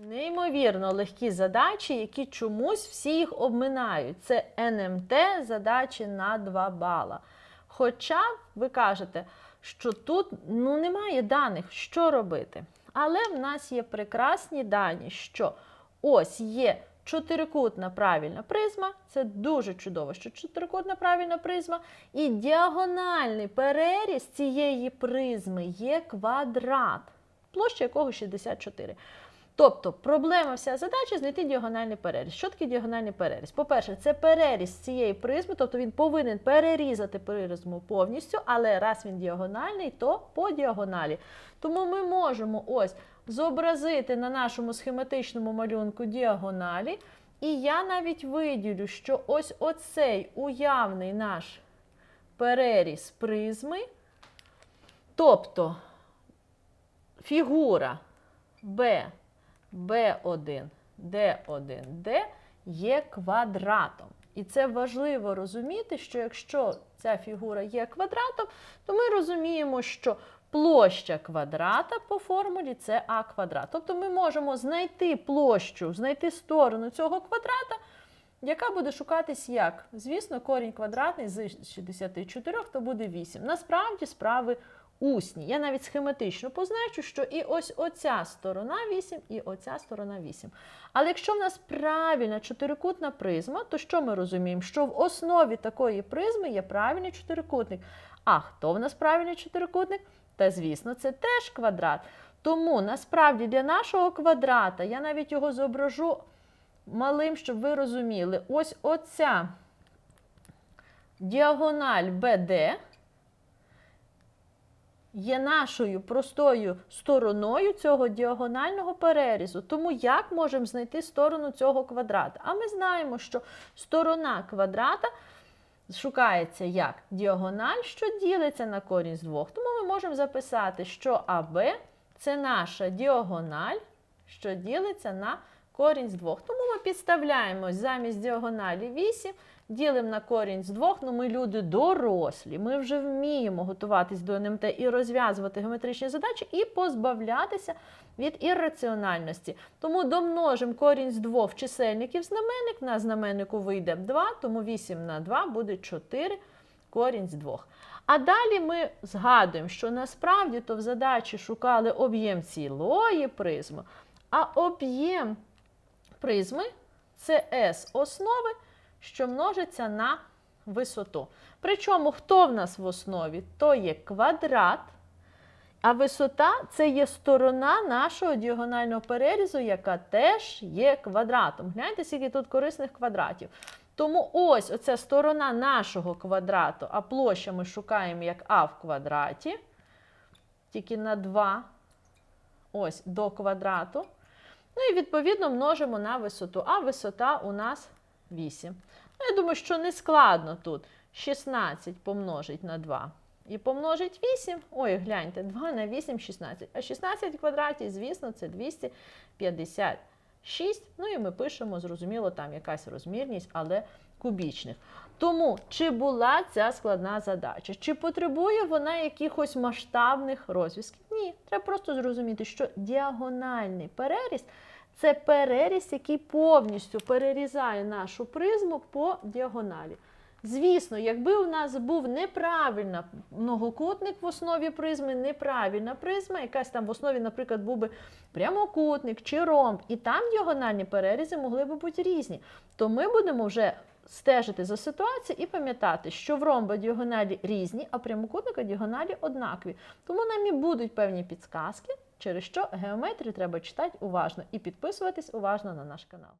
Неймовірно легкі задачі, які чомусь всі їх обминають. Це НМТ задачі на 2 бала. Хоча ви кажете, що тут ну, немає даних, що робити. Але в нас є прекрасні дані, що ось є чотирикутна правильна призма. Це дуже чудово, що чотирикутна правильна призма. І діагональний переріз цієї призми є квадрат, площа якого 64. Тобто проблема вся задача знайти діагональний переріз. Що таке діагональний переріз? По-перше, це переріз цієї призми, тобто він повинен перерізати призму повністю, але раз він діагональний, то по діагоналі. Тому ми можемо ось зобразити на нашому схематичному малюнку діагоналі. І я навіть виділю, що ось оцей уявний наш переріз призми, тобто фігура B, B1, D1, D є квадратом. І це важливо розуміти, що якщо ця фігура є квадратом, то ми розуміємо, що площа квадрата по формулі це а квадрат. Тобто ми можемо знайти площу, знайти сторону цього квадрата, яка буде шукатись як? Звісно, корінь квадратний з 64, то буде 8. Насправді справи усні. Я навіть схематично позначу, що і ось оця сторона 8, і оця сторона 8. Але якщо в нас правильна чотирикутна призма, то що ми розуміємо? Що в основі такої призми є правильний чотирикутник. А хто в нас правильний чотирикутник? Та, звісно, це теж квадрат. Тому насправді для нашого квадрата я навіть його зображу малим, щоб ви розуміли. Ось оця діагональ BD є нашою простою стороною цього діагонального перерізу. Тому як можемо знайти сторону цього квадрата? А ми знаємо, що сторона квадрата шукається як діагональ, що ділиться на корінь з двох. Тому ми можемо записати, що АБ це наша діагональ, що ділиться на корінь з двох. Тому ми підставляємо замість діагоналі 8, ділимо на корінь з двох. Ну, ми люди дорослі, ми вже вміємо готуватись до НМТ і розв'язувати геометричні задачі, і позбавлятися від ірраціональності. Тому домножимо корінь з двох чисельників знаменник, на знаменнику вийде 2, тому 8 на 2 буде 4 корінь з двох. А далі ми згадуємо, що насправді то в задачі шукали об'єм цілої призми, а об'єм призми це S основи, що множиться на висоту. Причому хто в нас в основі? То є квадрат, а висота це є сторона нашого діагонального перерізу, яка теж є квадратом. Гляньте, скільки тут корисних квадратів. Тому ось оця сторона нашого квадрату, а площа ми шукаємо як а в квадраті, тільки на 2 ось до квадрату. Ну і відповідно множимо на висоту. А висота у нас 8. Ну, я думаю, що не складно тут. 16 помножить на 2. І помножить 8. Ой, гляньте, 2 на 8 16. А 16 квадратів, звісно, це 256. Ну і ми пишемо, зрозуміло, там якась розмірність, але кубічних. Тому, чи була ця складна задача? Чи потребує вона якихось масштабних розв'язків? Ні. Треба просто зрозуміти, що діагональний переріз це переріз, який повністю перерізає нашу призму по діагоналі. Звісно, якби у нас був неправильна многокутник в основі призми, неправильна призма, якась там в основі, наприклад, був би прямокутник чи ромб, і там діагональні перерізи могли би бути різні, то ми будемо вже стежити за ситуацією і пам'ятати, що в ромба діагоналі різні, а прямокутника діагоналі однакові. Тому нам і будуть певні підсказки, через що геометрію треба читати уважно і підписуватись уважно на наш канал.